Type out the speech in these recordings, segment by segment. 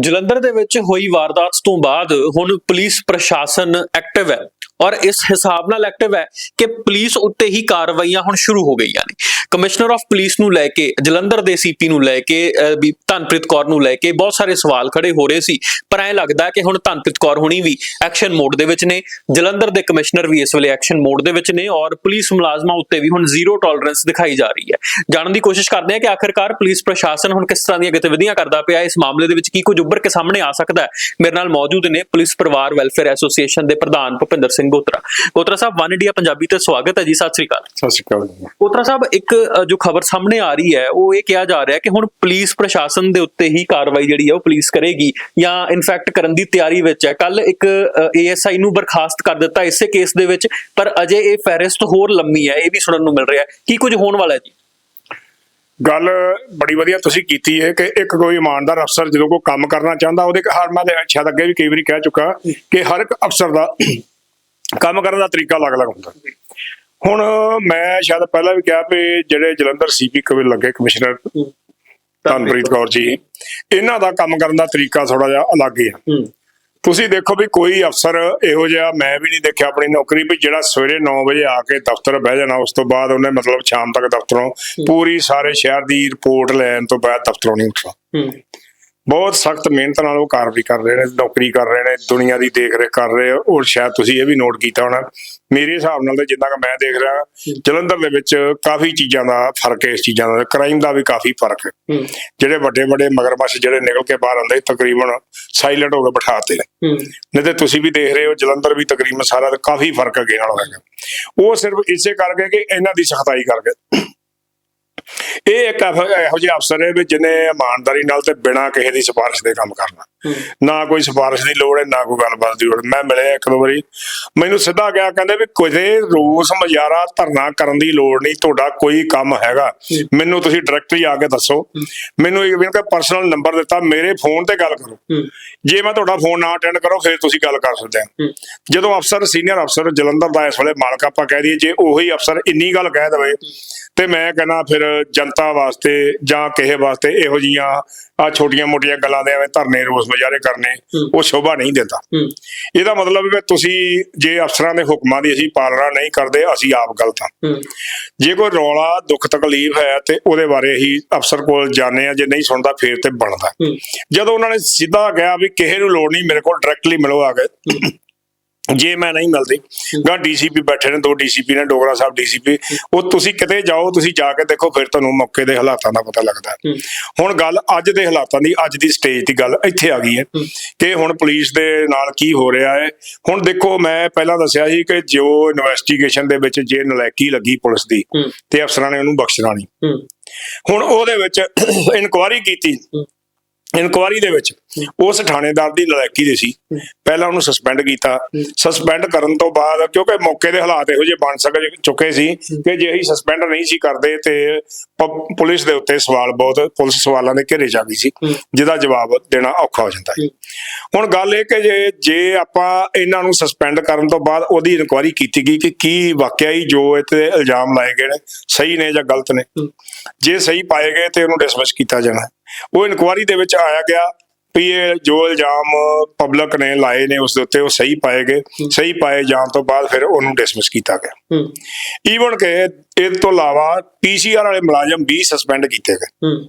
ਜਲੰਧਰ ਦੇ ਵਿੱਚ ਹੋਈ ਵਾਰਦਾਤ ਤੋਂ ਬਾਅਦ ਹੁਣ ਪੁਲਿਸ ਪ੍ਰਸ਼ਾਸਨ ਐਕਟਿਵ ਹੈ। ਔਰ ਇਸ ਹਿਸਾਬ ਨਾਲ ਐਕਟਿਵ ਹੈ ਕਿ ਪੁਲਿਸ ਉੱਤੇ ਹੀ ਕਾਰਵਾਈਆਂ ਹੁਣ ਸ਼ੁਰੂ ਹੋ ਗਈਆਂ ਨੇ। ਕਮਿਸ਼ਨਰ ਆਫ ਪੁਲਿਸ ਨੂੰ ਲੈ ਕੇ, ਜਲੰਧਰ ਦੇ ਸੀਪੀ ਨੂੰ ਲੈ ਕੇ ਧਨਪ੍ਰੀਤ ਕੌਰ ਨੂੰ ਲੈ ਕੇ ਬਹੁਤ ਸਾਰੇ ਸਵਾਲ ਖੜੇ ਹੋ ਰਹੇ ਸੀ, ਪਰ ਐ ਲੱਗਦਾ ਕਿ ਹੁਣ ਧਨਪ੍ਰੀਤ ਕੌਰ ਹੁਣੀ ਵੀ ਐਕਸ਼ਨ ਮੋਡ ਦੇ ਵਿੱਚ ਨੇ। ਜਲੰਧਰ ਦੇ ਕਮਿਸ਼ਨਰ ਵੀ ਇਸ ਵੇਲੇ ਐਕਸ਼ਨ ਮੋਡ ਦੇ ਵਿੱਚ ਨੇ ਔਰ ਪੁਲਿਸ ਮੁਲਾਜ਼ਮਾਂ ਉੱਤੇ ਵੀ ਹੁਣ ਜ਼ੀਰੋ ਟੋਲਰੈਂਸ ਦਿਖਾਈ ਜਾ ਰਹੀ ਹੈ। ਜਾਣਨ ਦੀ ਕੋਸ਼ਿਸ਼ ਕਰਦੇ ਹਾਂ ਕਿ ਆਖਿਰਕਾਰ ਪੁਲਿਸ ਪ੍ਰਸ਼ਾਸਨ ਹੁਣ ਕਿਸ ਤਰ੍ਹਾਂ ਦੀਆਂ ਗਤੀਵਿਧੀਆਂ ਕਰਦਾ ਪਿਆ ਇਸ ਮਾਮਲੇ ਦੇ ਵਿੱਚ ਕੀ ਕੁਝ ਉੱਭਰ ਕੇ ਸਾਹਮਣੇ ਆ ਸਕਦਾ ਹੈ। ਮੇਰੇ ਨਾਲ ਮੌਜੂਦ ਨੇ ਪੁਲਿਸ ਪਰਿਵਾਰ ਵੈਲਫੇਅਰ ਐਸੋਸੀਏਸ਼ਨ ਦੇ ਪ੍ਰਧਾਨ ਭੁਪਿੰਦਰ ਸਿੰਘ ਗੋਤਰਾ। ਗੋਤਰਾ ਸਾਹਿਬ ਵਨ ਇੰਡੀਆ ਪੰਜਾਬੀ ਤੇ ਸਵਾਗਤ ਹੈ ਜੀ ਸਤਿ ਸ੍ਰੀ ਅਕਾਲ। ਸਤਿ ਸ਼੍ਰੀ ਅਕਾਲ ਗੋਤਰਾ ਸਾਹਿਬ ਇੱਕ ਜੋ ਖਬਰ ਸਾਹਮਣੇ ਆ ਰਹੀ ਹੈ ਉਹ ਇਹ ਕਿਹਾ ਜਾ ਰਿਹਾ ਕਿ ਹੁਣ ਪੁਲਿਸ ਪ੍ਰਸ਼ਾਸਨ ਦੇ ਉੱਤੇ ਹੀ ਕਾਰਵਾਈ ਜਿਹੜੀ ਹੈ ਉਹ ਪੁਲਿਸ ਕਰੇਗੀ ਜਾਂ ਇਨਫੈਕਟ ਕਰਨ ਦੀ ਤਿਆਰੀ ਵਿੱਚ ਹੈ। ਕੱਲ ਇੱਕ ਏਐਸਆਈ ਨੂੰ ਬਰਖਾਸਤ ਕਰ ਦਿੱਤਾ ਇਸੇ ਕੇਸ ਦੇ ਵਿੱਚ ਪਰ ਅਜੇ ਇਹ ਫੈਰਿਸਟ ਹੋਰ ਲੰਮੀ ਹੈ ਇਹ ਵੀ ਸੁਣਨ ਨੂੰ ਮਿਲ ਰਿਹਾ ਹੈ। ਕੀ ਕੁਝ ਹੋਣ ਵਾਲਾ ਹੈ ਜੀ? ਗੱਲ ਬੜੀ ਵਧੀਆ ਤੁਸੀਂ ਕੀਤੀ ਹੈ ਕਿ ਇੱਕ ਕੋਈ ਇਮਾਨਦਾਰ ਅਫਸਰ ਜਦੋਂ ਕੋਈ ਕੰਮ ਕਰਨਾ ਚਾਹੁੰਦਾ ਉਹਦੇ ਹਰ ਮੈਂ ਸ਼ਾਇਦ ਅੱਗੇ ਵੀ ਕਈ ਵਾਰੀ ਕਹਿ ਚੁੱਕਾ ਕਿ ਹਰ ਇੱਕ ਅਫਸਰ ਦਾ ਕੰਮ ਕਰਨ ਦਾ ਤਰੀਕਾ ਅਲੱਗ-ਅਲੱਗ ਹੁੰਦਾ। ਹੁਣ ਮੈਂ ਸ਼ਾਇਦ ਪਹਿਲਾਂ ਵੀ ਕਿਹਾ ਵੀ ਜਿਹੜੇ ਜਲੰਧਰ ਸੀਪੀ ਕਵੇ ਲੱਗੇ ਕਮਿਸ਼ਨਰ ਧਨਪ੍ਰੀਤ ਕੌਰ ਜੀ ਇਹਨਾਂ ਦਾ ਕੰਮ ਕਰਨ ਦਾ ਤਰੀਕਾ ਥੋੜਾ ਜਿਹਾ ਅਲੱਗ ਹੀ ਆ। ਤੁਸੀਂ ਦੇਖੋ ਵੀ ਕੋਈ ਅਫਸਰ ਇਹੋ ਜਿਹਾ ਮੈਂ ਵੀ ਨਹੀਂ ਦੇਖਿਆ ਆਪਣੀ ਨੌਕਰੀ ਵੀ ਜਿਹੜਾ ਸਵੇਰੇ 9 ਵਜੇ ਆ ਕੇ ਦਫ਼ਤਰ ਬਹਿ ਜਾਣਾ ਉਸ ਤੋਂ ਬਾਅਦ ਉਹਨੇ ਮਤਲਬ ਸ਼ਾਮ ਤੱਕ ਦਫ਼ਤਰੋਂ ਪੂਰੀ ਸਾਰੇ ਸ਼ਹਿਰ ਦੀ ਰਿਪੋਰਟ ਲੈਣ ਤੋਂ ਬਾਅਦ ਦਫ਼ਤਰੋਂ ਨਹੀਂ ਉੱਠਣਾ। ਬਹੁਤ ਸਖਤ ਮਿਹਨਤ ਨਾਲ ਉਹ ਕਾਰਵਾਈ ਕਰ ਰਹੇ ਨੇ ਨੌਕਰੀ ਕਰ ਰਹੇ ਨੇ ਦੁਨੀਆ ਦੀ ਦੇਖ ਰੇਖ ਕਰ ਰਹੇ ਔਰ ਸ਼ਾਇਦ ਤੁਸੀਂ ਇਹ ਵੀ ਨੋਟ ਕੀਤਾ ਹੋਣਾ ਮੇਰੇ ਹਿਸਾਬ ਨਾਲ ਤਾਂ ਜਿੰਨਾ ਕਿ ਮੈਂ ਦੇਖ ਰਿਹਾ ਜਲੰਧਰ ਦੇ ਵਿੱਚ ਕਾਫੀ ਚੀਜ਼ਾਂ ਦਾ ਫ਼ਰਕ ਹੈ ਇਸ ਚੀਜ਼ਾਂ ਦਾ ਕ੍ਰਾਈਮ ਦਾ ਵੀ ਕਾਫੀ ਫ਼ਰਕ ਹੈ। ਜਿਹੜੇ ਵੱਡੇ ਵੱਡੇ ਮਗਰਮੱਛ ਜਿਹੜੇ ਨਿਕਲ ਕੇ ਬਾਹਰ ਆਉਂਦੇ ਤਕਰੀਬਨ ਸਾਇਲੈਂਟ ਹੋ ਕੇ ਬਿਠਾਤੇ ਨੇ। ਨਹੀਂ ਤੇ ਤੁਸੀਂ ਵੀ ਦੇਖ ਰਹੇ ਹੋ ਜਲੰਧਰ ਵੀ ਤਕਰੀਬਨ ਸਾਰਾ ਕਾਫੀ ਫ਼ਰਕ ਅੱਗੇ ਨਾਲ ਹੈਗਾ। ਉਹ ਸਿਰਫ ਇਸੇ ਕਰਕੇ ਕਿ ਇਹਨਾਂ ਦੀ ਸਖਤਾਈ ਕਰਕੇ ਇਹ ਇੱਕ ਇਹੋ ਇਹੋ ਜਿਹੇ ਅਫਸਰ ਹੈ ਵੀ ਜਿਹਨੇ ਇਮਾਨਦਾਰੀ ਨਾਲ ਤੇ ਬਿਨਾਂ ਕਿਸੇ ਦੀ ਸਿਫਾਰਿਸ਼ ਦੇ ਕੰਮ ਕਰਨਾ। ਨਾ ਕੋਈ ਸਿਫਾਰਿਸ਼ ਦੀ ਲੋੜ ਹੈ ਨਾ ਕੋਈ ਗੱਲਬਾਤ ਦੀ ਲੋੜ ਮੈਂ ਮਿਲਿਆ ਇੱਕ ਦੋ ਵਾਰੀ। ਮੈਨੂੰ ਸਿੱਧਾ ਗਿਆ ਕਹਿੰਦੇ ਵੀ ਕੋਈ ਰੋਸ ਮਜਾਰਾ ਧਰਨਾ ਕਰਨ ਦੀ ਲੋੜ ਨਹੀਂ ਤੁਹਾਡਾ ਕੋਈ ਕੰਮ ਹੈਗਾ। ਮੈਨੂੰ ਤੁਸੀਂ ਡਾਇਰੈਕਟਲੀ ਆ ਕੇ ਦੱਸੋ। ਮੈਨੂੰ ਇੱਕ ਵੀ ਪਰਸਨਲ ਨੰਬਰ ਦਿੱਤਾ ਮੇਰੇ ਫੋਨ ਤੇ ਗੱਲ ਕਰੋ। ਜੇ ਮੈਂ ਤੁਹਾਡਾ ਫੋਨ ਨਾ ਅਟੈਂਡ ਕਰੋ ਫਿਰ ਤੁਸੀਂ ਗੱਲ ਕਰ ਸਕਦੇ ਆ ਹੂੰ। ਜਦੋਂ ਅਫਸਰ ਸੀਨੀਅਰ ਅਫਸਰ ਜਲੰਧਰ ਦਾ ਇਸ ਵੇਲੇ ਮਾਲਕ ਆਪਾਂ ਕਹਿ ਦਈਏ ਜੇ ਉਹੀ ਅਫਸਰ ਇੰਨੀ ਗੱਲ ਕਹਿ ਦਵੇ ਤੇ ਮੈਂ ਕਹਿੰਦਾ ਫਿਰ ਜਨਤਾ ਵਾਸਤੇ ਜਾਂ ਕਿਸੇ ਵਾਸਤੇ ਇਹੋ ਜੀਆਂ ਆ ਛੋਟੀਆਂ ਮੋਟੀਆਂ ਗੱਲਾਂ ਦੇ ਐਵੇਂ ਧਰਨੇ ਰੋਸ ਮੁਜ਼ਾਹਰੇ ਕਰਨੇ ਉਹ ਸ਼ੋਭਾ ਨਹੀਂ ਦਿੰਦਾ। ਹੂੰ। ਇਹਦਾ ਮਤਲਬ ਵੀ ਤੁਸੀਂ ਜੇ ਅਫਸਰਾਂ ਦੇ ਹੁਕਮਾਂ ਦੀ ਅਸੀਂ ਪਾਲਣਾ ਨਹੀਂ ਕਰਦੇ ਅਸੀਂ ਆਪ ਗਲਤ ਹਾਂ। ਹੂੰ। ਜੇ ਕੋਈ ਰੌਲਾ ਦੁੱਖ ਤਕਲੀਫ ਹੈ ਤੇ ਉਹਦੇ ਬਾਰੇ ਹੀ ਅਫਸਰ ਕੋਲ ਜਾਂਦੇ ਆ ਜੇ ਨਹੀਂ ਸੁਣਦਾ ਫੇਰ ਤੇ ਬਣਦਾ। ਹੂੰ। ਜਦੋਂ ਉਹਨਾਂ ਨੇ ਸਿੱਧਾ ਕਿਹਾ ਵੀ ਕਿਸੇ ਨੂੰ ਲੋੜ ਨਹੀਂ ਮੇਰੇ ਕੋਲ ਡਾਇਰੈਕਟਲੀ ਮਿਲੋ ਆ ਕੇ। ਜੇ ਮੈਂ ਨਹੀਂ ਮਿਲਦੀ ਗਾ ਡੀਸੀਪੀ ਬੈਠੇ ਨੇ ਦੋ ਡੀਸੀਪੀ ਨੇ ਡੋਗਰਾ ਸਾਹਿਬ ਡੀਸੀਪੀ ਉਹ ਤੁਸੀਂ ਕਿਤੇ ਜਾਓ ਤੁਸੀਂ ਜਾ ਕੇ ਦੇਖੋ ਫਿਰ ਤੁਹਾਨੂੰ ਮੌਕੇ ਦੇ ਹਾਲਾਤਾਂ ਦਾ ਪਤਾ ਲੱਗਦਾ। ਹੁਣ ਗੱਲ ਅੱਜ ਦੇ ਹਾਲਾਤਾਂ ਦੀ ਅੱਜ ਦੀ ਸਟੇਜ ਦੀ ਗੱਲ ਇੱਥੇ ਆ ਗਈ ਹੈ ਕਿ ਹੁਣ ਪੁਲਿਸ ਦੇ ਨਾਲ ਕੀ ਹੋ ਰਿਹਾ ਹੈ। ਹੁਣ ਦੇਖੋ ਮੈਂ ਪਹਿਲਾਂ ਦੱਸਿਆ ਸੀ ਕਿ ਜੋ ਇਨਵੈਸਟੀਗੇਸ਼ਨ ਦੇ ਵਿੱਚ ਜੇ ਨਲਾਇਕੀ ਲੱਗੀ ਪੁਲਿਸ ਦੀ ਤੇ ਅਫਸਰਾਂ ਨੇ ਉਹਨੂੰ ਬਖਸ਼ਣਾ ਨਹੀਂ। ਹੁਣ ਉਹਦੇ ਵਿੱਚ ਇਨਕੁਆਰੀ ਕੀਤੀ। ਇਨਕੁਆਰੀ ਦੇ ਵਿੱਚ ਉਸ ਥਾਣੇਦਾਰ ਦੀ ਨਲਾਇਕੀ ਦੇ ਸੀ। ਪਹਿਲਾਂ ਉਹਨੂੰ ਸਸਪੈਂਡ ਕੀਤਾ। ਸਸਪੈਂਡ ਕਰਨ ਤੋਂ ਬਾਅਦ ਕਿਉਂਕਿ ਮੌਕੇ ਦੇ ਹਾਲਾਤ ਇਹੋ ਜਿਹੇ ਬਣ ਸਕ, ਚੁੱਕੇ ਸੀ ਕਿ ਜੇ ਅਸੀਂ ਸਸਪੈਂਡ ਨਹੀਂ ਸੀ ਕਰਦੇ ਤੇ ਪ- ਪੁਲਿਸ ਦੇ ਉੱਤੇ ਸਵਾਲ ਬਹੁਤ, ਪੁਲਿਸ ਸਵਾਲਾਂ ਦੇ ਘੇਰੇ ਚ ਗਈ ਸੀ। ਜਿਹਦਾ ਜਵਾਬ ਦੇਣਾ ਔਖਾ ਹੋ ਜਾਂਦਾ ਹੈ ਹੁਣ ਗੱਲ ਇਹ ਕਿ ਜੇ ਜੇ ਆਪਾਂ ਇਹਨਾਂ ਨੂੰ ਸਸਪੈਂਡ ਕਰਨ ਤੋਂ ਬਾਅਦ ਉਹਦੀ ਇਨਕੁਆਰੀ ਕੀਤੀ ਗਈ ਕਿ ਕੀ ਵਾਕਿਆ ਹੀ ਜੋ ਇਹ ਇਲਜ਼ਾਮ ਲਾਏ ਗਏ ਨੇ, ਸਹੀ ਨੇ ਜਾਂ ਗਲਤ ਨੇ। ਜੇ ਸਹੀ ਪਾਏ ਗਏ ਤੇ ਉਹਨੂੰ ਡਿਸਮਿਸ ਕੀਤਾ ਜਾਣਾ। ਉਹ ਇਨਕੁਆਰੀ ਦੇ ਵਿੱਚ ਆਇਆ ਗਿਆ ਵੀ ਇਹ ਜੋ ਇਲਜ਼ਾਮ ਪਬਲਿਕ ਨੇ ਲਾਏ ਨੇ ਉਸ ਦੇ ਉੱਤੇ ਉਹ ਸਹੀ ਪਾਏ ਗਏ। ਸਹੀ ਪਾਏ ਜਾਣ ਤੋਂ ਬਾਅਦ ਫਿਰ ਉਹਨੂੰ ਡਿਸਮਿਸ ਕੀਤਾ ਗਿਆ। ਈਵਨ ਕਿ ਇਹ ਤੋਂ ਇਲਾਵਾ ਪੀਸੀਆਰ ਵਾਲੇ ਮੁਲਾਜ਼ਮ ਵੀ ਸਸਪੈਂਡ ਕੀਤੇ ਗਏ।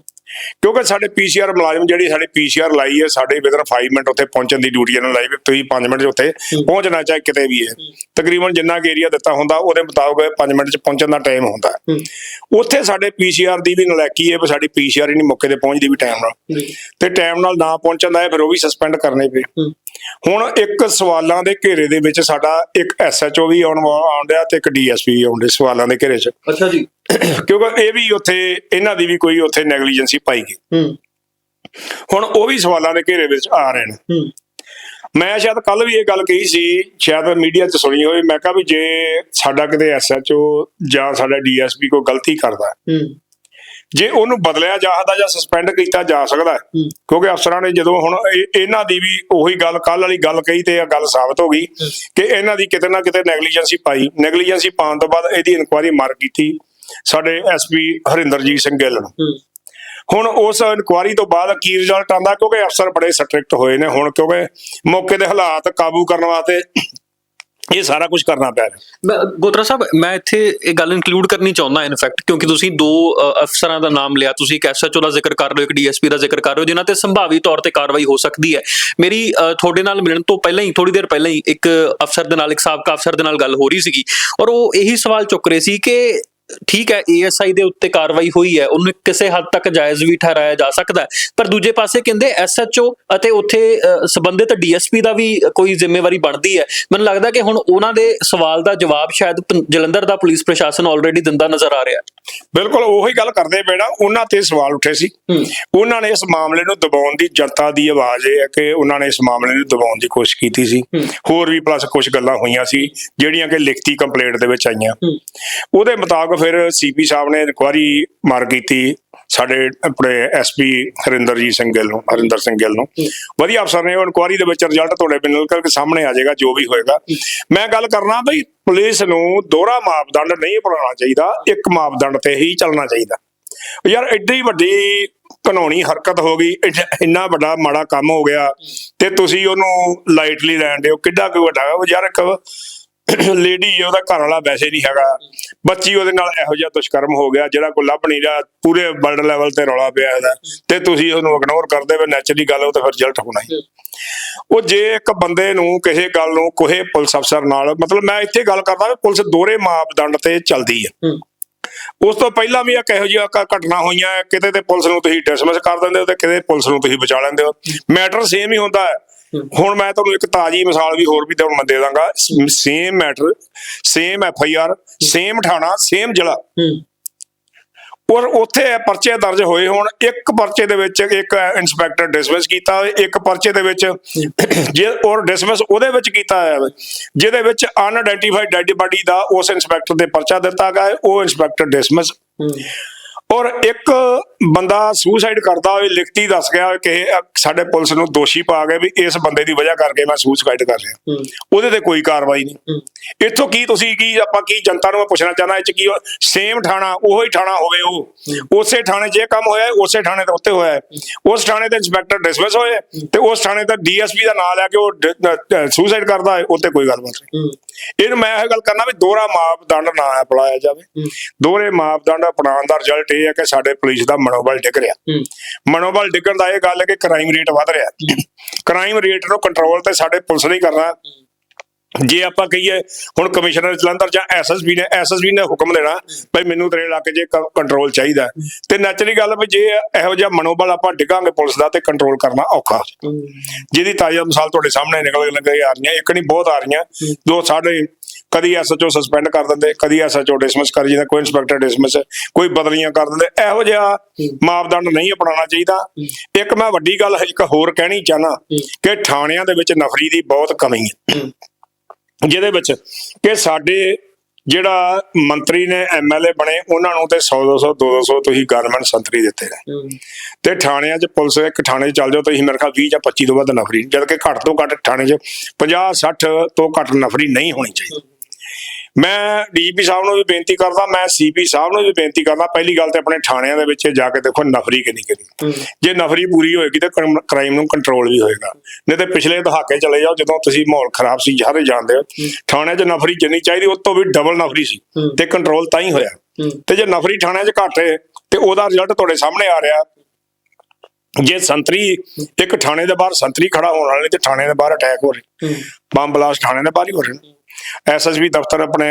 ਕਿਉਂਕਿ ਸਾਡੇ ਪੀਸੀਆਰ ਮੁਲਾਜ਼ਮ ਜਿਹੜੀ ਸਾਡੇ ਪੀਸੀਆਰ ਲਾਈ ਹੈ ਸਾਡੇ ਵਿਦਨ 5 ਮਿੰਟ ਉੱਥੇ ਪਹੁੰਚਣ ਦੀ ਡਿਊਟੀ ਇਹਨਾਂ ਲਾਈ ਵੀ ਤੁਸੀਂ 5 ਮਿੰਟ 'ਚ ਉੱਥੇ ਪਹੁੰਚਣਾ ਚਾਹੇ ਕਿਤੇ ਵੀ ਹੈ। ਤਕਰੀਬਨ ਜਿੰਨਾ ਕਿ ਏਰੀਆ ਦਿੱਤਾ ਹੁੰਦਾ ਉਹਦੇ ਮੁਤਾਬਕ 5 ਮਿੰਟ 'ਚ ਪਹੁੰਚਣ ਦਾ ਟਾਈਮ ਹੁੰਦਾ। ਉੱਥੇ ਸਾਡੇ ਪੀਸੀਆਰ ਦੀ ਵੀ ਨਲਾਇਕੀ ਹੈ ਵੀ ਸਾਡੀ ਪੀਸੀਆਰ ਹੀ ਨਹੀਂ ਮੌਕੇ ਤੇ ਪਹੁੰਚਦੀ ਵੀ ਟਾਈਮ ਨਾਲ। ਤੇ ਟਾਈਮ ਨਾਲ ਨਾ ਪਹੁੰਚਣ ਦਾ ਹੈ ਫਿਰ ਉਹ ਵੀ ਸਸਪੈਂਡ ਕਰਨੇ ਪਏ। ਹੁਣ ਇੱਕ ਸਵਾਲਾਂ ਦੇ ਘੇਰੇ ਦੇ ਵਿੱਚ ਸਾਡਾ ਇੱਕ ਐਸਐਚਓ ਵੀ ਆਉਣ ਆਉਂਦਿਆ ਤੇ ਇੱਕ ਡੀਐਸਪੀ ਆਉਂਦੇ ਸਵਾਲਾਂ ਦੇ ਘੇਰੇ 'ਚ। ਅੱਛਾ ਜੀ। ਕਿਉਂਕਿ ਇਹ ਵੀ ਉੱਥੇ ਇਹਨਾਂ ਦੀ ਵੀ ਕੋਈ ਉੱਥੇ ਨੈਗਲੀਜੈਂਸੀ ਪਾਈ ਗਈ। ਹੁਣ ਉਹ ਵੀ ਸਵਾਲਾਂ ਦੇ ਘੇਰੇ ਵਿੱਚ ਆ ਰਹੇ ਨੇ। ਮੈਂ ਸ਼ਾਇਦ ਕੱਲ ਵੀ ਇਹ ਗੱਲ ਕਹੀ ਸੀ ਸ਼ਾਇਦ ਮੀਡੀਆ 'ਚ ਸੁਣੀ ਹੋਵੇ ਮੈਂ ਕਿਹਾ ਵੀ ਜੇ ਸਾਡਾ ਕਿਤੇ ਐਸਐਚਓ ਜਾਂ ਸਾਡਾ ਡੀਐਸਪੀ ਕੋਈ ਗਲਤੀ ਕਰਦਾ ਜੇ ਉਹਨੂੰ ਬਦਲਿਆ ਜਾ ਸਕਦਾ ਜਾਂ ਸਸਪੈਂਡ ਕੀਤਾ ਜਾ ਸਕਦਾ ਕਿਉਂਕਿ ਅਫਸਰਾਂ ਨੇ ਜਦੋਂ ਹੁਣ ਇਹ- ਇਹਨਾਂ ਦੀ ਵੀ ਉਹੀ ਗੱਲ ਕੱਲ ਵਾਲੀ ਗੱਲ ਕਹੀ ਤੇ ਇਹ ਗੱਲ ਸਾਬਤ ਹੋ ਗਈ ਕਿ ਇਹਨਾਂ ਦੀ ਕਿਤੇ ਨਾ ਕਿਤੇ ਨੈਗਲੀਜੈਂਸੀ ਪਾਈ। ਨੈਗਲੀਜੈਂਸੀ ਪਾਉਣ ਤੋਂ ਬਾਅਦ ਇਹਦੀ ਇਨਕੁਆਇਰੀ ਮਾਰ ਕੀਤੀ। ਸਾਡੇ ਐਸਪੀ ਹਰਿੰਦਰਜੀਤ ਸਿੰਘ ਗਿੱਲ ਨੂੰ। ਹੁਣ ਉਸ ਇਨਕੁਆਰੀ ਤੋਂ ਬਾਅਦ ਕੀ ਰਿਜ਼ਲਟ ਆਂਦਾ ਕਿਉਂਕਿ ਅਫਸਰ ਬੜੇ ਸਟ੍ਰਿਕਟ ਹੋਏ ਨੇ ਹੁਣ ਕਿਉਂਕਿ ਮੌਕੇ ਦੇ ਹਾਲਾਤ ਕਾਬੂ ਕਰਨ ਵਾਸਤੇ ਇਹ ਸਾਰਾ ਕੁਝ ਕਰਨਾ ਪੈ ਰਿਹਾ। ਗੋਤਰਾ ਸਾਹਿਬ ਮੈਂ ਇੱਥੇ ਇਹ ਗੱਲ ਇਨਕਲੂਡ ਕਰਨੀ ਚਾਹੁੰਦਾ ਇਨਫੈਕਟ ਕਿਉਂਕਿ ਤੁਸੀਂ ਦੋ ਅਫਸਰਾਂ ਦਾ ਨਾਮ ਲਿਆ। ਤੁਸੀਂ ਇੱਕ ਐਸਐਚਓ ਦਾ ਜ਼ਿਕਰ ਕਰ ਰਹੇ ਹੋ ਇੱਕ ਡੀਐਸਪੀ ਦਾ ਜ਼ਿਕਰ ਕਰ ਰਹੇ ਹੋ ਜਿਨ੍ਹਾਂ ਤੇ ਸੰਭਾਵੀ ਤੌਰ ਤੇ ਕਾਰਵਾਈ ਹੋ ਸਕਦੀ ਹੈ। ਮੇਰੀ ਤੁਹਾਡੇ ਨਾਲ ਮਿਲਣ ਤੋਂ ਪਹਿਲਾਂ ਹੀ ਥੋੜੀ ਦੇਰ ਪਹਿਲਾਂ ਹੀ ਇੱਕ ਅਫਸਰ ਦੇ ਨਾਲ ਇੱਕ ਸਾਬਕਾ ਅਫਸਰ ਦੇ ਨਾਲ ਗੱਲ ਹੋ ਰਹੀ ਸੀਗੀ। ਔਰ ਉਹ ਇਹੀ ਸਵਾਲ ਚੁੱਕ ਰਹੇ ਸੀ ਕਿ ਠੀਕ ਹੈ ਏਐਸਆਈ ਦੇ ਉੱਤੇ ਕਾਰਵਾਈ ਹੋਈ ਹੈ ਉਹਨੂੰ ਕਿਸੇ ਹੱਦ ਤੱਕ ਜਾਇਜ਼ ਵੀ ਠਹਿਰਾਇਆ ਜਾ ਸਕਦਾ ਹੈ ਪਰ ਦੂਜੇ ਪਾਸੇ ਕਹਿੰਦੇ ਐਸਐਚਓ ਅਤੇ ਉੱਥੇ ਸੰਬੰਧਿਤ ਡੀਐਸਪੀ ਦਾ ਵੀ ਕੋਈ ਜ਼ਿੰਮੇਵਾਰੀ ਬਣਦੀ ਹੈ ਮੈਨੂੰ ਲੱਗਦਾ ਕਿ ਹੁਣ ਉਹਨਾਂ ਦੇ ਸਵਾਲ ਦਾ ਜਵਾਬ ਸ਼ਾਇਦ ਜਲੰਧਰ ਦਾ ਪੁਲਿਸ ਪ੍ਰਸ਼ਾਸਨ ਆਲਰੇਡੀ ਦਿੰਦਾ ਨਜ਼ਰ ਆ ਰਿਹਾ ਬਿਲਕੁਲ ਉਹੀ ਗੱਲ ਕਰਦੇ ਬੇੜਾ ਉਹਨਾਂ ਤੇ ਸਵਾਲ ਉੱਠੇ ਸੀ। ਉਹਨਾਂ ਨੇ ਇਸ ਮਾਮਲੇ ਨੂੰ ਦਬਾਉਣ ਦੀ ਜਨਤਾ ਦੀ ਆਵਾਜ਼ ਇਹ ਹੈ ਕਿ ਉਹਨਾਂ ਨੇ ਇਸ ਮਾਮਲੇ ਨੂੰ ਦਬਾਉਣ ਦੀ ਕੋਸ਼ਿਸ਼ ਕੀਤੀ ਸੀ। ਹੋਰ ਵੀ ਪਲੱਸ ਕੁਝ ਗੱਲਾਂ ਹੋਈਆਂ ਸੀ ਜਿਹੜੀਆਂ ਕਿ ਲਿਖਤੀ ਕੰਪਲੇਂਟ ਦੇ ਵਿੱਚ ਆਈਆਂ। ਉਹਦੇ ਮੁਤਾਬਕ ਫਿਰ ਸੀਪੀ ਸਾਹਿਬ ਨੇ ਇਨਕੁਆਰੀ ਮਾਰ ਕੀਤੀ ਸਾਡੇ ਆਪਣੇ ਐਸਪੀ ਹਰਿੰਦਰਜੀਤ ਸਿੰਘ ਗਿੱਲ ਨੂੰ ਹਰਿੰਦਰ ਸਿੰਘ ਗਿੱਲ ਨੂੰ। ਵਧੀਆ ਅਫਸਰ ਨੇ ਉਹ ਇਨਕੁਆਰੀ ਦੇ ਵਿੱਚ ਰਿਜ਼ਲਟ ਤੁਹਾਡੇ ਬਿਲਕੁਲ ਕੇ ਸਾਹਮਣੇ ਆ ਜਾਏਗਾ ਜੋ ਵੀ ਹੋਏਗਾ। ਮੈਂ ਗੱਲ ਕਰਨਾ ਬਈ ਪੁਲਿਸ ਨੂੰ ਦੋਹਰਾ ਮਾਪਦੰਡ ਨਹੀਂ ਅਪਣਾਉਣਾ ਚਾਹੀਦਾ ਇੱਕ ਮਾਪਦੰਡ ਤੇ ਹੀ ਚੱਲਣਾ ਚਾਹੀਦਾ। ਯਾਰ ਐਡੀ ਵੱਡੀ ਕਾਨੂੰਨੀ ਹਰਕਤ ਹੋ ਗਈ ਇੰਨਾ ਵੱਡਾ ਮਾੜਾ ਕੰਮ ਹੋ ਗਿਆ ਤੇ ਤੁਸੀਂ ਉਹਨੂੰ ਲਾਈਟਲੀ ਲੈਣ ਦਿਓ ਕਿੱਡਾ ਕੁ ਵੱਡਾ ਯਾਰ ਇੱਕ ਲੇਡੀ ਉਹਦਾ ਘਰ ਵਾਲਾ ਵੈਸੇ ਨਹੀਂ ਹੈਗਾ। ਬੱਚੀ ਉਹਦੇ ਨਾਲ ਇਹੋ ਜਿਹਾ ਦੁਸ਼ਕਰਮ ਹੋ ਗਿਆ ਜਿਹੜਾ ਕੋਈ ਲੱਭ ਨਹੀਂ ਰਿਹਾ ਪੂਰੇ ਵਰਲਡ ਲੈਵਲ ਤੇ ਰੌਲਾ ਪਿਆ ਇਹਦਾ। ਤੇ ਤੁਸੀਂ ਉਹਨੂੰ ਇਗਨੋਰ ਕਰਦੇ ਵੇ ਨੈਚੁਰਲੀ ਗੱਲ ਉਹ ਤਾਂ ਫਿਰ ਰਿਜ਼ਲਟ ਹੋਣਾ ਹੀ। ਉਹ ਜੇ ਇੱਕ ਬੰਦੇ ਨੂੰ ਕਿਸੇ ਗੱਲ ਨੂੰ ਕੋਹੇ ਪੁਲਿਸ ਅਫਸਰ ਨਾਲ ਮਤਲਬ ਮੈਂ ਇੱਥੇ ਗੱਲ ਕਰਦਾ ਵੀ ਪੁਲਿਸ ਦੋਹਰੇ ਮਾਪਦੰਡ ਤੇ ਚੱਲਦੀ ਹੈ। ਉਸ ਤੋਂ ਪਹਿਲਾਂ ਵੀ ਇੱਕ ਇਹੋ ਜਿਹੀਆਂ ਕ- ਘਟਨਾ ਹੋਈਆਂ ਹੈ, ਕਿਤੇ ਤੇ ਪੁਲਿਸ ਨੂੰ ਤੁਸੀਂ ਡਿਸਮਿਸ ਕਰ ਦਿੰਦੇ ਹੋ ਤੇ ਕਿਤੇ ਪੁਲਿਸ ਨੂੰ ਤੁਸੀਂ ਬਚਾ ਲੈਂਦੇ ਹੋ। ਮੈਟਰ ਸੇਮ ਹੀ ਹੁੰਦਾ ਹੈ। ਹੁਣ ਮੈਂ ਤੁਹਾਨੂੰ ਇੱਕ ਤਾਜੀ ਮਿਸਾਲ ਵੀ ਹੋਰ ਵੀ ਤੁਹਾਨੂੰ ਮੈਂ ਦੇ ਦਾਂਗਾ। Same matter same F I R same ਥਾਣਾ ਸੇਮ ਜ਼ਿਲ੍ਹਾ। ਔਰ ਉੱਥੇ ਪਰਚੇ ਦਰਜ ਹੋਏ ਹੋਣ। ਇੱਕ ਪਰਚੇ ਦੇ ਵਿੱਚ ਇੱਕ ਇਨਸਪੈਕਟਰ ਡਿਸਮਿਸ ਕੀਤਾ ਇੱਕ ਪਰਚੇ ਦੇ ਵਿੱਚ ਜੇ ਔਰ ਡਿਸਮਿਸ ਉਹਦੇ ਵਿੱਚ ਕੀਤਾ ਹੋਇਆ ਜਿਹਦੇ ਵਿੱਚ ਅਨਆਇਡੈਂਟੀਫਾਈਡ ਡੈਡ ਬਾਡੀ ਦਾ ਉਸ ਇਨਸਪੈਕਟਰ ਦੇ ਪਰਚਾ ਦਿੱਤਾ ਗਿਆ ਉਹ ਇਨਸਪੈਕਟਰ ਡਿਸਮਿਸ ਔਰ ਇੱਕ ਬੰਦਾ ਸੁਸਾਈਡ ਕਰਦਾ ਹੋਵੇ ਲਿਖਤੀ ਦੱਸ ਗਿਆ ਕਿ ਇਹ ਸਾਡੇ ਪੁਲਿਸ ਨੂੰ ਦੋਸ਼ੀ ਪਾ ਗਏ ਵੀ ਇਸ ਬੰਦੇ ਦੀ ਵਜ੍ਹਾ ਕਰਕੇ ਮੈਂ ਸੁਸਾਈਡ ਕਰ ਰਿਹਾ। ਉਹਦੇ ਤੇ ਕੋਈ ਕਾਰਵਾਈ ਨਹੀਂ। ਇੱਥੋਂ ਕੀ ਤੁਸੀਂ ਕੀ ਆਪਾਂ ਕੀ ਜਨਤਾ ਨੂੰ ਮੈਂ ਪੁੱਛਣਾ ਚਾਹਨਾ ਇਹ ਚ ਕੀ ਸੇਮ ਥਾਣਾ ਉਹੋ ਹੀ ਥਾਣਾ ਹੋਵੇ ਉਹ। ਉਸੇ ਥਾਣੇ 'ਚ ਇਹ ਕੰਮ ਹੋਇਆ ਉਸੇ ਥਾਣੇ ਦੇ ਉੱਤੇ ਹੋਇਆ। ਉਸ ਥਾਣੇ ਦੇ ਇੰਸਪੈਕਟਰ ਡਿਸਮਿਸ ਹੋਏ ਤੇ ਉਸ ਥਾਣੇ ਦਾ ਡੀਐਸਪੀ ਦਾ ਨਾਮ ਲੈ ਕੇ ਉਹ ਸੁਸਾਈਡ ਕਰਦਾ ਹੈ ਉੱਤੇ ਕੋਈ ਗੱਲਬਾਤ ਨਹੀਂ। ਇਹਨੂੰ ਮੈਂ ਇਹ ਗੱਲ ਕਰਨਾ ਵੀ ਦੋਹਰਾ ਮਾਪਦੰਡ ਨਾ ਅਪਣਾਇਆ ਜਾਵੇ। ਦੋਹਰੇ ਮਾਪਦੰਡ ਅਪਣਾਉਣ ਦਾ ਰਿਜ਼ਲਟ ਇਹ ਹੈ ਕਿ ਸਾਡੇ ਪੁਲਿਸ ਦਾ ਮਨੋਬਲ ਡਿੱਗ ਰਿਹਾ। ਮਨੋਬਲ ਡਿੱਗਣ ਦਾ ਇਹ ਗੱਲ ਹੈ ਕਿ ਕ੍ਰਾਈਮ ਰੇਟ ਵੱਧ ਰਿਹਾ। ਕ੍ਰਾਈਮ ਰੇਟ ਨੂੰ ਕੰਟਰੋਲ ਤੇ ਸਾਡੇ ਪੁਲਿਸ ਨੇ ਕਰਨਾ। ਜੇ ਆਪਾਂ ਕਹੀਏ ਹੁਣ ਕਮਿਸ਼ਨਰ ਜਲੰਧਰ ਜਾਂ ਐਸਐਸਬੀ ਨੇ ਐਸਐਸਬੀ ਨੇ ਹੁਕਮ ਦੇਣਾ ਭਈ ਮੈਨੂੰ ਤੇਰੇ ਇਲਾਕੇ 'ਚ ਕੰਟਰੋਲ ਚਾਹੀਦਾ। ਤੇ ਨੈਚੁਰਲੀ ਗੱਲ ਵੀ ਜੇ ਇਹੋ ਜਿਹਾ ਮਨੋਬਲ ਆਪਾਂ ਡਿੱਗਾਂਗੇ ਪੁਲਿਸ ਦਾ ਤੇ ਕੰਟਰੋਲ ਕਰਨਾ ਔਖਾ। ਜਿਹਦੀ ਤਾਜ਼ਾ ਮਿਸਾਲ ਤੁਹਾਡੇ ਸਾਹਮਣੇ ਨਿਕਲ ਕੇ ਆ ਰਹੀਆਂ ਇੱਕ ਨਹੀਂ ਬਹੁਤ ਆ ਰਹੀਆਂ। ਜੋ ਸਾਡੇ ਕਦੀ ਐਸਐਚਓ ਸਸਪੈਂਡ ਕਰ ਦਿੰਦੇ, ਕਦੀ ਐਸਐਚਓ ਡਿਸਮਿਸ ਕਰ ਜਾਂਦਾ, ਕੋਈ ਇੰਸਪੈਕਟਰ ਡਿਸਮਿਸ ਕੋਈ ਬਦਲੀਆਂ ਕਰ ਦਿੰਦੇ। ਇਹੋ ਜਿਹਾ ਮਾਪਦੰਡ ਨਹੀਂ ਅਪਣਾਉਣਾ ਚਾਹੀਦਾ। ਇੱਕ ਮੈਂ ਵੱਡੀ ਗੱਲ ਇੱਕ ਹੋਰ ਕਹਿਣੀ ਚਾਹਨਾ ਕਿ ਥਾਣਿਆਂ ਦੇ ਵਿੱਚ ਨਫਰੀ ਦੀ ਬਹੁਤ ਕਮੀ ਹੈ। ਜਿਹਦੇ ਵਿੱਚ ਕਿ ਸਾਡੇ ਜਿਹੜਾ ਮੰਤਰੀ ਨੇ ਐਮਐਲਏ ਬਣੇ, ਉਹਨਾਂ ਨੂੰ ਤੇ 100 200 200 ਤੁਸੀਂ ਗਵਰਨਮੈਂਟ ਸੰਤਰੀ ਦਿੱਤੇ ਨੇ। ਤੇ ਥਾਣਿਆਂ 'ਚ ਪੁਲਿਸ ਇੱਕ ਥਾਣੇ ਚੱਲ ਜਾਓ, ਤੁਸੀਂ ਮੇਰੇ ਖਿਆਲ 20 ਜਾਂ 25 ਤੋਂ ਵੱਧ ਨਫਰੀ, ਜਦ ਕਿ ਘੱਟ ਤੋਂ ਘੱਟ ਥਾਣੇ 'ਚ 50 60 ਤੋਂ ਘੱਟ ਨਫਰੀ ਨਹੀਂ ਹੋਣੀ ਚਾਹੀਦੀ। ਮੈਂ ਡੀਪੀ ਸਾਹਿਬ ਨੂੰ ਵੀ ਬੇਨਤੀ ਕਰਦਾ ਮੈਂ ਸੀਪੀ ਸਾਹਿਬ ਨੂੰ ਵੀ ਬੇਨਤੀ ਕਰਦਾ ਪਹਿਲੀ ਗੱਲ ਤੇ ਆਪਣੇ ਥਾਣਿਆਂ ਦੇ ਵਿੱਚ ਜਾ ਕੇ ਦੇਖੋ ਨਫਰੀ ਕਿੰਨੀ ਕਿੰਨੀ। ਜੇ ਨਫਰੀ ਪੂਰੀ ਹੋਏਗੀ ਤੇ ਕ੍ਰਾਈਮ ਨੂੰ ਕੰਟਰੋਲ ਵੀ ਹੋਏਗਾ। ਨਹੀਂ ਤੇ ਪਿਛਲੇ ਦਹਾਕੇ ਚਲੇ ਜਾਓ ਜਦੋਂ ਤੁਸੀਂ ਮਾਹੌਲ ਖਰਾਬ ਸੀ ਸਾਰੇ ਜਾਣਦੇ ਹੋ ਥਾਣਿਆਂ 'ਚ ਨਫਰੀ ਜਿੰਨੀ ਚਾਹੀਦੀ ਉਸ ਤੋਂ ਵੀ ਡਬਲ ਨਫਰੀ ਸੀ ਤੇ ਕੰਟਰੋਲ ਤਾਂ ਹੀ ਹੋਇਆ। ਤੇ ਜੇ ਨਫਰੀ ਥਾਣਿਆਂ 'ਚ ਘੱਟ ਹੈ ਤੇ ਉਹਦਾ ਰਿਜ਼ਲਟ ਤੁਹਾਡੇ ਸਾਹਮਣੇ ਆ ਰਿਹਾ। ਜੇ ਸੰਤਰੀ ਇੱਕ ਥਾਣੇ ਦੇ ਬਾਹਰ ਸੰਤਰੀ ਖੜਾ ਹੋਣ ਵਾਲੇ ਤੇ ਥਾਣੇ ਦੇ ਬਾਹਰ ਅਟੈਕ ਹੋ ਰਹੇ ਬੰਬ ਬਲਾਸਟ ਥਾਣੇ ਦੇ ਬਾਹਰ ਹੀ ਹੋ ਰਹੇ ਐਸਐਸਬੀ ਦਫ਼ਤਰ ਆਪਣੇ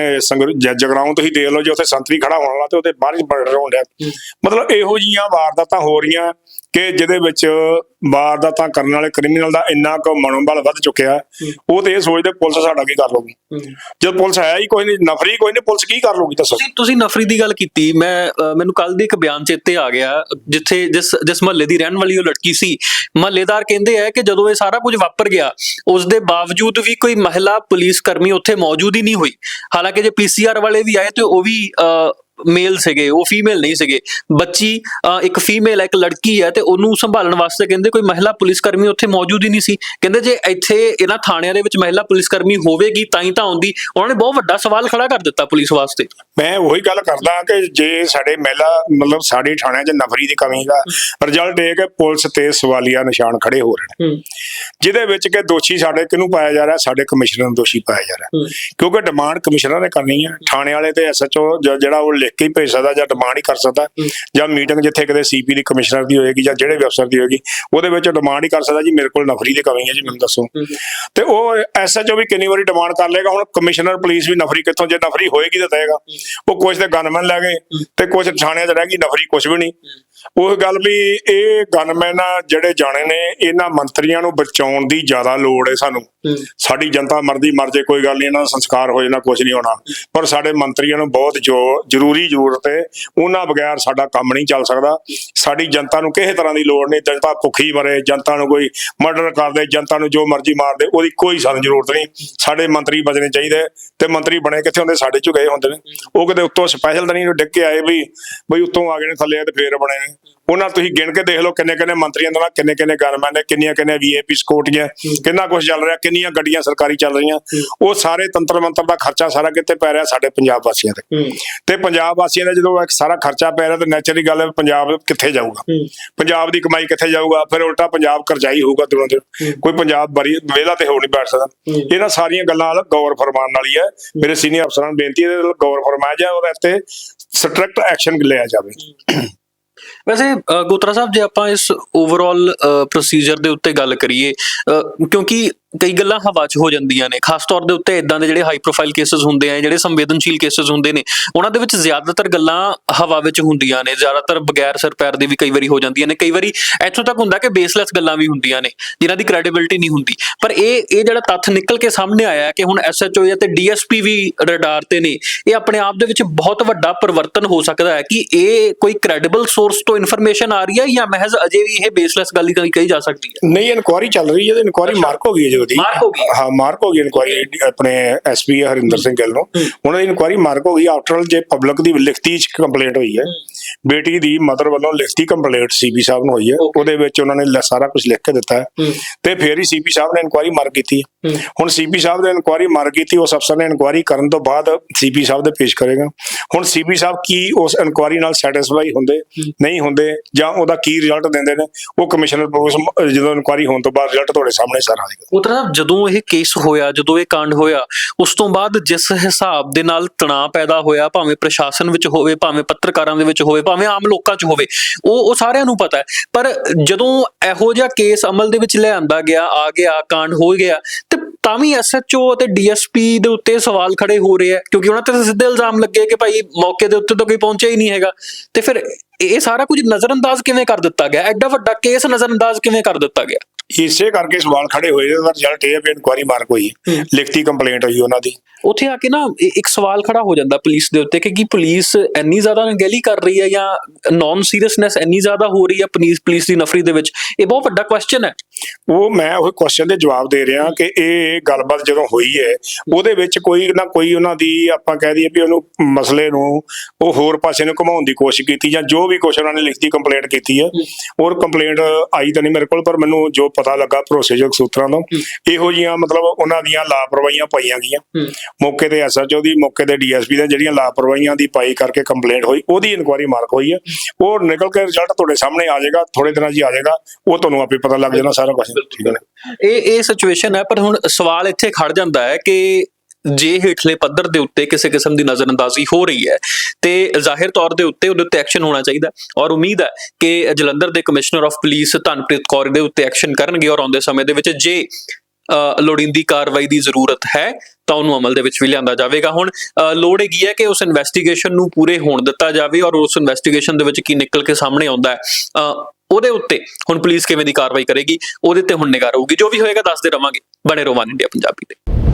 ਜਗਰਾਉਂ ਤੁਸੀਂ ਦੇਖ ਲਓ ਜੇ ਉੱਥੇ ਸੰਤਰੀ ਖੜਾ ਹੋਣ ਵਾਲਾ ਤੇ ਉਹਦੇ ਬਾਹਰ ਹੀ ਮਰਡਰ ਹੋਣ ਡਿਆ ਮਤਲਬ ਇਹੋ ਜੀਆਂ ਵਾਰਦਾਤਾਂ ਹੋ ਰਹੀਆਂ। ਕਿ ਜਿਹਦੇ ਵਿੱਚ ਵਾਰਦਾਤਾਂ ਕਰਨ ਵਾਲੇ ਕ੍ਰਿਮੀਨਲ ਦਾ ਇੰਨਾ ਕੁ ਮਨੋਬਲ ਵੱਧ ਚੁੱਕਿਆ ਉਹ ਤੇ ਇਹ ਸੋਚਦੇ ਪੁਲਿਸ ਸਾਡਾ ਕੀ ਕਰ ਲਊਗੀ? ਜਦ ਪੁਲਿਸ ਹੈ ਹੀ ਕੋਈ ਨਹੀਂ ਨਫਰੀ ਕੋਈ ਨਹੀਂ ਪੁਲਿਸ ਕੀ ਕਰ ਲਊਗੀ ਦੱਸੋ? ਤੁਸੀਂ ਤੁਸੀਂ ਨਫਰੀ ਦੀ ਗੱਲ ਕੀਤੀ ਮੈਂ ਮੈਨੂੰ ਕੱਲ ਦੀ ਇੱਕ ਬਿਆਨ ਚੇਤੇ ਆ ਗਿਆ ਜਿੱਥੇ ਜਿਸ ਜਿਸ ਮਹੱਲੇ ਦੀ ਰਹਿਣ ਵਾਲੀ ਉਹ ਲੜਕੀ ਸੀ। ਮਹੱਲੇਦਾਰ ਕਹਿੰਦੇ ਆ ਕਿ ਜਦੋਂ ਇਹ ਸਾਰਾ ਕੁਝ ਵਾਪਰ ਗਿਆ ਉਸ ਦੇ ਬਾਵਜੂਦ ਵੀ ਕੋਈ ਮਹਿਲਾ ਪੁਲਿਸ ਕਰਮੀ ਉੱਥੇ ਮੌਜੂਦ ਹੀ ਨਹੀਂ ਹੋਈ। ਹਾਲਾਂਕਿ ਜੇ ਪੀਸੀਆਰ ਵਾਲੇ ਵੀ ਆਏ ਤੇ ਉਹ ਵੀ ਮੇਲ ਸੀਗੇ, ਉਹ ਫੀਮੇਲ ਨਹੀਂ ਸੀਗੇ। ਬੱਚੀ ਇੱਕ ਫੀਮੇਲ ਹੈ ਇੱਕ ਲੜਕੀ ਹੈ ਤੇ ਉਹਨੂੰ ਸੰਭਾਲਣ ਵਾਸਤੇ ਕਹਿੰਦੇ ਕੋਈ ਮਹਿਲਾ ਪੁਲਿਸ ਕਰਮੀ ਉੱਥੇ ਮੌਜੂਦ ਹੀ ਨਹੀਂ ਸੀ। ਕਹਿੰਦੇ ਜੇ ਇੱਥੇ ਇਹਨਾਂ ਥਾਣਿਆਂ ਦੇ ਵਿੱਚ ਮਹਿਲਾ ਪੁਲਿਸ ਕਰਮੀ ਹੋਵੇਗੀ ਤਾਂ ਹੀ ਤਾਂ ਆਉਂਦੀ। ਉਹਨਾਂ ਨੇ ਬਹੁਤ ਵੱਡਾ ਸਵਾਲ ਖੜਾ ਕਰ ਦਿੱਤਾ ਪੁਲਿਸ ਵਾਸਤੇ। ਮੈਂ ਉਹੀ ਗੱਲ ਕਰਦਾ ਕਿ ਜੇ ਸਾਡੇ ਮਹਿਲਾ ਮਤਲਬ ਸਾਡੇ ਥਾਣਿਆਂ 'ਚ ਨਫਰੀ ਦੀ ਕਮੀ ਦਾ ਰਿਜ਼ਲਟ ਇਹ ਕਿ ਪੁਲਿਸ ਤੇ ਸਵਾਲੀਆ ਨਿਸ਼ਾਨ ਖੜੇ ਹੋ ਰਹੇ ਨੇ। ਜਿਹਦੇ ਵਿੱਚ ਕਿ ਦੋਸ਼ੀ ਸਾਡੇ ਕਿਹਨੂੰ ਪਾਇਆ ਜਾ ਰਿਹਾ? ਸਾਡੇ ਕਮਿਸ਼ਨਰ ਨੂੰ ਦੋਸ਼ੀ ਪਾਇਆ ਜਾ ਰਿਹਾ। ਕਿਉਂਕਿ ਡਿਮਾਂਡ ਕਮਿਸ਼ਨਰ ਨੇ ਕਰਨੀ ਹੈ ਥਾਣੇ ਵਾਲੇ ਤੇ ਐਸਐਚਓ ਜਿਹੜਾ ਉਹ ਲਿਖ ਕੇ ਭੇਜ ਸਕਦਾ ਜਾਂ ਡਿਮਾਂਡ ਹੀ ਕਰ ਸਕਦਾ। ਜਾਂ ਮੀਟਿੰਗ ਜਿੱਥੇ ਕਿਤੇ ਸੀਪੀ ਦੀ ਕਮਿਸ਼ਨਰ ਦੀ ਹੋਏਗੀ ਜਾਂ ਜਿਹੜੇ ਵੀ ਅਫਸਰ ਦੀ ਹੋਏਗੀ ਉਹਦੇ ਵਿੱਚ ਡਿਮਾਂਡ ਹੀ ਕਰ ਸਕਦਾ ਜੀ। ਮੇਰੇ ਕੋਲ ਨਫਰੀ ਦੀ ਕਮੀ ਹੈ ਜੀ ਮੈਨੂੰ ਦੱਸੋ। ਤੇ ਉਹ ਐਸਐਚਓ ਵੀ ਕਿੰਨੀ ਵਾਰੀ ਡਿਮਾਂਡ ਕਰ ਲੇਗਾ ਹੁਣ ਕਮਿਸ਼ਨਰ ਪੁਲਿਸ ਵੀ ਨਫਰੀ ਕਿੱਥੋਂ? ਜੇ ਨਫਰੀ ਹੋਏਗੀ ਤਾਂ ਦੇਗਾ ਉਹ ਕੁਝ ਤੇ ਗਨਮੈਨ ਲੈ ਗਏ ਤੇ ਕੁਝ ਥਾਣਿਆਂ 'ਚ ਰਹਿ ਗਈ, ਨਫਰੀ ਕੁਝ ਵੀ ਨਹੀਂ। ਉਹ ਗੱਲ ਵੀ ਇਹ ਗਨਮੈਨ ਜਿਹੜੇ ਜਾਣੇ ਨੇ ਇਹਨਾਂ ਮੰਤਰੀਆਂ ਨੂੰ ਬਚਾਉਣ ਦੀ ਜ਼ਿਆਦਾ ਲੋੜ ਹੈ ਸਾਨੂੰ। ਸਾਡੀ ਜਨਤਾ ਮਰਦੀ ਮਰ ਜੇ ਕੋਈ ਗੱਲ ਨਹੀਂ ਇਹਨਾਂ ਦਾ ਸੰਸਕਾਰ ਹੋ ਜਾਣਾ ਕੁਝ ਨਹੀਂ ਹੋਣਾ। ਪਰ ਸਾਡੇ ਮੰਤਰੀਆਂ ਨੂੰ ਬਹੁਤ ਜੋ ਜ਼ਰੂਰੀ ਜ਼ਰੂਰਤ ਹੈ ਉਹਨਾਂ ਬਗੈਰ ਸਾਡਾ ਕੰਮ ਨਹੀਂ ਚੱਲ ਸਕਦਾ। ਸਾਡੀ ਜਨਤਾ ਨੂੰ ਕਿਸੇ ਤਰ੍ਹਾਂ ਦੀ ਲੋੜ ਨਹੀਂ ਜਨਤਾ ਭੁੱਖੀ ਮਰੇ ਜਨਤਾ ਨੂੰ ਕੋਈ ਮਰਡਰ ਕਰਦੇ ਜਨਤਾ ਨੂੰ ਜੋ ਮਰਜ਼ੀ ਮਾਰ ਦੇ ਉਹਦੀ ਕੋਈ ਸਾਨੂੰ ਜ਼ਰੂਰਤ ਨਹੀਂ। ਸਾਡੇ ਮੰਤਰੀ ਬਚਣੇ ਚਾਹੀਦੇ ਤੇ ਮੰਤਰੀ ਬਣੇ ਕਿੱਥੇ ਹੁੰਦੇ? ਸਾਡੇ ਚੋਂ ਗਏ ਹੁੰਦੇ ਨੇ। ਉਹ ਕਿਤੇ ਉੱਤੋਂ ਸਪੈਸ਼ਲ ਤਾਂ ਨਹੀਂ ਡਿੱਗ ਕੇ ਆਏ ਵੀ ਬਈ ਉੱਤੋਂ ਆ ਗਏ ਨੇ ਥੱਲੇ ਤੇ ਫੇਰ ਬਣੇ ਨੇ। ਉਹਨਾਂ ਤੁਸੀਂ ਗਿਣ ਕੇ ਦੇਖ ਲਓ ਕਿੰਨੇ ਕਿੰਨੇ ਮੰਤਰੀਆਂ ਦੇ ਨਾਲ ਕਿੰਨੇ ਕਿੰਨੇ ਗਨਮੈਨ ਨੇ ਕਿੰਨੀਆਂ ਕਿੰਨੀਆਂ ਵੀਆਈਪੀ ਸਕੋਟੀਆਂ ਕਿੰਨਾ ਕੁਝ ਚੱਲ ਰਿਹਾ ਕਿੰਨੀਆਂ ਗੱਡੀਆਂ ਸਰਕਾਰੀ ਚੱਲ ਰਹੀਆਂ। ਉਹ ਸਾਰੇ ਤੰਤਰ ਮੰਤਰ ਦਾ ਖਰਚਾ ਸਾਰਾ ਕਿੱਥੇ ਪੈ ਰਿਹਾ ਸਾਡੇ ਪੰਜਾਬ ਵਾਸੀਆਂ ਤੇ। ਤੇ ਪੰਜਾਬ ਵਾਸੀਆਂ ਦਾ ਜਦੋਂ ਇੱਕ ਸਾਰਾ ਖਰਚਾ ਪੈ ਰਿਹਾ ਤੇ ਨੈਚੁਰਲੀ ਗੱਲ ਹੈ ਪੰਜਾਬ ਕਿੱਥੇ ਜਾਊਗਾ। ਪੰਜਾਬ ਦੀ ਕਮਾਈ ਕਿੱਥੇ ਜਾਊਗਾ ਫਿਰ ਉਲਟਾ ਪੰਜਾਬ ਕਰਜ਼ਾਈ ਹੋਊਗਾ ਦਿਨੋਂ ਦਿਨ। ਕੋਈ ਪੰਜਾਬ ਬਰੀ ਵਿਹਲਾ ਤੇ ਹੋ ਨਹੀਂ ਬੈਠ ਸਕਦਾ। ਇਹਨਾਂ ਸਾਰੀਆਂ ਗੱਲਾਂ ਵੱਲ ਗੌਰ ਫਰਮਾਨ ਵਾਲੀ ਹੈ। ਮੇਰੇ ਸੀਨੀਅਰ ਅਫਸਰਾਂ ਨੂੰ ਬੇਨਤੀ ਹੈ ਇਹਦੇ ਵੱਲ ਗੌਰ ਫਰਮਾਇਆ ਜਾਏ ਉਹਦੇ ਉੱਤੇ ਸਟ੍ਰਿਕਟ ਐਕਸ਼ਨ ਲਿਆ ਜਾਵੇ। ਵੈਸੇ ਗੋਤਰਾ ਸਾਹਿਬ, ਜੇ ਆਪਾਂ ਇਸ ਓਵਰਆਲ ਪ੍ਰੋਸੀਜਰ ਦੇ ਉੱਤੇ ਗੱਲ ਕਰੀਏ ਕਿਉਂਕਿ ਕਈ ਗੱਲਾਂ ਹਵਾ 'ਚ ਹੋ ਜਾਂਦੀਆਂ ਨੇ, ਖਾਸ ਤੌਰ ਦੇ ਉੱਤੇ ਇਦਾਂ ਦੇ ਜਿਹੜੇ ਹਾਈ ਪ੍ਰੋਫਾਈਲ ਕੇਸਸ ਹੁੰਦੇ ਆ, ਜਿਹੜੇ ਸੰਵੇਦਨਸ਼ੀਲ ਕੇਸਸ ਹੁੰਦੇ ਨੇ, ਉਹਨਾਂ ਦੇ ਵਿੱਚ ਜ਼ਿਆਦਾਤਰ ਗੱਲਾਂ ਹਵਾ ਵਿੱਚ ਹੁੰਦੀਆਂ ਨੇ, ਜ਼ਿਆਦਾਤਰ ਬਗੈਰ ਸਿਰ ਪੈਰ ਦੇ ਵੀ ਕਈ ਵਾਰੀ ਹੋ ਜਾਂਦੀਆਂ ਨੇ, ਕਈ ਵਾਰੀ ਇੱਥੋਂ ਤੱਕ ਹੁੰਦਾ ਕਿ ਬੇਸਲੈਸ ਗੱਲਾਂ ਵੀ ਹੁੰਦੀਆਂ ਨੇ, ਜਿਨ੍ਹਾਂ ਦੀ ਕ੍ਰੈਡੀਬਿਲਟੀ ਨਹੀਂ ਹੁੰਦੀ। ਪਰ ਇਹ ਇਹ ਜਿਹੜਾ ਤੱਥ ਨਿਕਲ ਕੇ ਸਾਹਮਣੇ ਆਇਆ ਕਿ ਹੁਣ ਐਸਐਚਓ ਅਤੇ ਡੀਐਸਪੀ ਵੀ ਰਡਾਰ ਤੇ ਨੇ, ਇਹ ਆਪਣੇ ਆਪ ਦੇ ਵਿੱਚ ਬਹੁਤ ਵੱਡਾ ਪਰਿਵਰਤਨ ਹੋ ਸਕਦਾ ਹੈ ਕਿ ਇਹ ਕੋਈ ਕ੍ਰੈਡੀਬਲ ਸੋਰਸ ਤੋਂ ਇਨਫੋਰਮੇਸ਼ਨ ਆ ਰਹੀ ਹੈ ਜਾਂ ਮਹਿਜ਼ ਅਜੇ ਵੀ ਇਹ ਬੇਸਲੈਸ ਗੱਲ ਹੀ ਕਹੀ- ਜਾ ਸਕਦੀ ਹੈ? ਨਹੀਂ ਇਨਕੁਆਰੀ ਚੱਲ ਰਹੀ ਹੈ ਇਨਕੁਆਰੀ ਮਾਰਕ ਹੋ ਗਈ ਹੈ ਜੀ ਉਹਦੀ। ਮਾਰਕ ਹੋ ਗਈ। ਹਾਂ? ਮਾਰਕ ਹੋ ਗਈ ਇਨਕੁਆਰੀ ਆਪਣੇ ਐਸਪੀ ਹਰਿੰਦਰ ਸਿੰਘ ਗਿੱਲ ਨੂੰ। ਉਹਨਾਂ ਦੀ ਇਨਕੁਆਰੀ ਮਾਰਕ ਹੋ ਗਈ ਆਫਟਰ ਆਲ ਜੇ ਪਬਲਿਕ ਦੀ ਲਿਖਤੀ ਚ ਕੰਪਲੇਂਟ ਹੋਈ ਹੈ ਬੇਟੀ ਦੀ ਮਦਰ ਵੱਲੋਂ ਲਿਖਤੀ ਕੰਪਲੇਂਟ ਸੀਪੀ ਸਾਹਿਬ ਨੂੰ ਹੋਈ ਹੈ. ਉਹਦੇ ਵਿੱਚ ਉਹਨਾਂ ਨੇ ਸਾਰਾ ਕੁਝ ਲਿਖ ਕੇ ਦਿੱਤਾ ਹੈ। ਤੇ ਫਿਰ ਹੀ ਸੀਪੀ ਸਾਹਿਬ ਨੇ ਇਨਕੁਆਰੀ ਮਾਰਕ ਕੀਤੀ ਹੁਣ ਸੀਪੀ ਸਾਹਿਬ ਨੇ ਇਨਕੁਆਰੀ ਮਾਰਕ ਕੀਤੀ ਉਸ ਅਫਸਰ ਨੇ ਇਨਕੁਆਰੀ ਕਰਨ ਤੋਂ ਬਾਅਦ ਸੀਪੀ ਸਾਹਿਬ ਦੇ ਪੇਸ਼ ਕਰੇਗਾ। ਹੁਣ ਸੀਪੀ ਸਾਹਿਬ ਕੀ ਉਸ ਇਨਕੁਆਰੀ ਨਾਲ ਸੈਟੀਸਫਾਈ ਹੁੰਦੇ? ਨਹੀਂ ਹੁੰਦੇ ਜਾਂ ਉਹਦਾ ਕੀ ਰਿਜ਼ਲਟ ਦਿੰਦੇ ਨੇ, ਉਹ ਕਮਿਸ਼ਨਰ ਪੁਲਿਸ ਜਦੋਂ ਇਨਕੁਆਰੀ ਹੋਣ ਤੋਂ ਬਾਅਦ ਰਿਜ਼ਲਟ ਤੁਹਾਡੇ ਸਾਹਮਣੇ ਸਾਰਾ ਆਏਗਾ। ਉਤਰਾ ਜਦੋਂ ਇਹ ਕੇਸ ਹੋਇਆ, ਜਦੋਂ ਇਹ ਕਾਂਡ ਹੋਇਆ, ਉਸ ਤੋਂ ਬਾਅਦ ਜਿਸ ਹਿਸਾਬ ਦੇ ਨਾਲ ਤਣਾਅ ਪੈਦਾ ਹੋਇਆ, ਭਾਵੇਂ ਪ੍ਰਸ਼ਾਸਨ ਵਿੱਚ ਹੋਵੇ, ਭਾਵੇਂ ਪੱਤਰਕਾਰਾਂ ਦੇ ਵਿੱਚ ਹੋਵੇ, ਭਾਵੇਂ ਆਮ ਲੋਕਾਂ 'ਚ ਹੋਵੇ, ਉਹ ਉਹ ਸਾਰਿਆਂ ਨੂੰ ਪਤਾ ਹੈ। ਪਰ ਜਦੋਂ ਇਹੋ ਜਿਹਾ ਕੇਸ ਅਮਲ ਦੇ ਵਿੱਚ ਲਿਆਂਦਾ ਗਿਆ, ਆ ਗਿਆ, ਕਾਂਡ ਹੋ ਗਿਆ, ਤੇ ਤਾਂ ਵੀ ਐਸਐਚਓ ਅਤੇ ਡੀਐਸਪੀ ਦੇ ਉੱਤੇ ਸਵਾਲ ਖੜੇ ਹੋ ਰਹੇ ਆ, ਕਿਉਂਕਿ ਉਹਨਾਂ ਤੇ ਸਿੱਧੇ ਇਲਜ਼ਾਮ ਲੱਗੇ ਕਿ ਭਾਈ ਮੌਕੇ ਦੇ ਉੱਤੇ ਤਾਂ ਕੋਈ ਪਹੁੰਚਿਆ ਹੀ ਨਹੀਂ ਹੈਗਾ। ਤੇ ਫਿਰ ਇਹ ਸਾਰਾ ਕੁਝ ਨਜ਼ਰਅੰਦਾਜ਼ ਕਿਵੇਂ ਕਰ ਦਿੱਤਾ ਗਿਆ? ਐਡਾ ਵੱਡਾ ਕੇਸ ਨਜ਼ਰਅੰਦਾਜ਼ ਕਿਵੇਂ ਕਰ ਦਿੱਤਾ ਗਿਆ? ਇਸੇ ਕਰਕੇ ਸਵਾਲ ਖੜੇ ਹੋਏ ਇਹਦਾ ਰਿਜ਼ਲਟ ਇਹ ਹੈ ਵੀ ਇਨਕੁਆਰੀ ਮਾਰਕ ਹੋਈ ਹੈ। ਲਿਖਤੀ ਕੰਪਲੇਂਟ ਹੋਈ ਉਹਨਾਂ ਦੀ। ਉੱਥੇ ਆ ਕੇ ਨਾ ਇੱਕ ਸਵਾਲ ਖੜਾ ਹੋ ਜਾਂਦਾ ਪੁਲਿਸ ਦੇ ਉੱਤੇ ਕਿ ਕੀ ਪੁਲਿਸ ਇੰਨੀ ਜ਼ਿਆਦਾ ਅਣਗਹਿਲੀ ਕਰ ਰਹੀ ਹੈ ਜਾਂ ਨਾਨ ਸੀਰੀਅਸਨੈਸ ਇੰਨੀ ਜ਼ਿਆਦਾ ਹੋ ਰਹੀ ਹੈ ਪੁਲਿਸ ਪੁਲਿਸ ਦੀ ਨਫਰੀ ਦੇ ਵਿੱਚ? ਇਹ ਬਹੁਤ ਵੱਡਾ ਕੁਐਸਚਨ ਹੈ। ਉਹ ਮੈਂ ਉਹ ਕੁਐਸਚਨ ਦੇ ਜਵਾਬ ਦੇ ਰਿਹਾ ਕਿ ਇਹ ਗੱਲਬਾਤ ਜਦੋਂ ਹੋਈ ਹੈ ਉਹਦੇ ਵਿੱਚ ਕੋਈ ਨਾ ਕੋਈ ਉਹਨਾਂ ਦੀ ਆਪਾਂ ਕਹਿ ਦਈਏ ਵੀ ਉਹਨੂੰ ਮਸਲੇ ਨੂੰ ਉਹ ਹੋਰ ਪਾਸੇ ਨੂੰ ਘੁਮਾਉਣ ਦੀ ਕੋਸ਼ਿਸ਼ ਕੀਤੀ ਜਾਂ ਜੋ ਵੀ ਕੁਛ ਉਹਨਾਂ ਨੇ ਲਿਖਤੀ ਕੰਪਲੇਂਟ ਕੀਤੀ ਹੈ ਔਰ ਕੰਪਲੇਂਟ ਆਈ ਤਾਂ ਨਹੀਂ ਮੇਰੇ ਕੋਲ ਪਰ ਮੈਨੂੰ ਜੋ ਪਤਾ ਲੱਗਾ ਭਰੋਸੇਯੋਗ ਸੂਤਰਾਂ ਤੋਂ। ਇਹੋ ਜੀਆਂ ਮਤਲਬ ਉਹਨਾਂ ਦੀਆਂ ਲਾਪਰਵਾਹੀਆਂ ਪਾਈਆਂ ਗਈਆਂ। ਮੌਕੇ ਤੇ ਐਸਐਚਓ ਦੀ ਮੌਕੇ ਤੇ ਡੀਐਸਪੀ ਦੇ ਜਿਹੜੀਆਂ ਲਾਪਰਵਾਹੀਆਂ ਦੀ ਪਾਈ ਕਰਕੇ ਕੰਪਲੇਂਟ ਹੋਈ ਉਹਦੀ ਇਨਕੁਆਰੀ ਮਾਰਕ ਹੋਈ ਹੈ। ਉਹ ਨਿਕਲ ਕੇ ਰਿਜ਼ਲਟ ਤੁਹਾਡੇ ਸਾਹਮਣੇ ਆ ਜਾਏਗਾ ਥੋੜੇ ਦਿਨਾਂ 'ਚ ਹੀ ਆ ਜਾਏਗਾ ਉਹ ਤੁਹਾਨੂੰ ਆਪੇ ਪਤਾ ਲੱਗ ਜਾਣਾ ਸਾਰਾ ਕੁਝ ਠੀਕ ਹੈ ਨਾ ਇਹ ਇਹ ਸਿਚੁਏਸ਼ਨ ਹੈ ਪਰ ਹੁਣ ਸਵਾਲ ਇੱਥੇ ਖੜ ਜਾਂਦਾ ਹੈ ਕਿ ਜੇ ਹੇਠਲੇ ਪੱਧਰ ਦੇ ਉੱਤੇ ਕਿਸੇ ਕਿਸਮ ਦੀ ਨਜ਼ਰਅੰਦਾਜ਼ੀ ਹੋ ਰਹੀ ਹੈ, ਤੇ ਜ਼ਾਹਿਰ ਤੌਰ ਦੇ ਉੱਤੇ ਉਹਦੇ ਉੱਤੇ ਐਕਸ਼ਨ ਹੋਣਾ ਚਾਹੀਦਾ ਔਰ ਉਮੀਦ ਹੈ ਕਿ ਜਲੰਧਰ ਦੇ commissioner of police Dhanpreet Kaur ਦੇ ਉੱਤੇ ਐਕਸ਼ਨ ਕਰਨਗੇ ਔਰ ਆਉਂਦੇ ਸਮੇਂ ਦੇ ਵਿੱਚ ਜੇ ਲੋੜੀਂਦੀ ਕਾਰਵਾਈ ਦੀ ਜ਼ਰੂਰਤ ਹੈ, ਤਾਂ ਉਹਨੂੰ ਅਮਲ ਦੇ ਵਿੱਚ ਵੀ ਲਿਆਂਦਾ ਜਾਵੇਗਾ। ਹੁਣ ਲੋੜ ਹੈਗੀ ਹੈ ਕਿ ਉਸ ਇਨਵੈਸਟੀਗੇਸ਼ਨ ਨੂੰ ਪੂਰੇ ਹੋਣ ਦਿੱਤਾ ਜਾਵੇ ਔਰ ਉਸ ਇਨਵੈਸਟੀਗੇਸ਼ਨ ਦੇ ਵਿੱਚ ਕੀ ਨਿਕਲ ਕੇ ਸਾਹਮਣੇ ਆਉਂਦਾ ਹੈ। ਉਹਦੇ ਉੱਤੇ ਹੁਣ ਪੁਲਿਸ ਕਿਵੇਂ ਦੀ ਕਾਰਵਾਈ ਕਰੇਗੀ, ਉਹਦੇ ਤੇ ਹੁਣ ਨਿਗਾਹ ਰਹੂਗੀ। ਜੋ ਵੀ ਹੋਏਗਾ, ਦੱਸਦੇ ਰਵਾਂਗੇ। ਬਣੇ ਰਹੋ ਇੰਡੀਆ ਪੰਜਾਬੀ ਤੇ।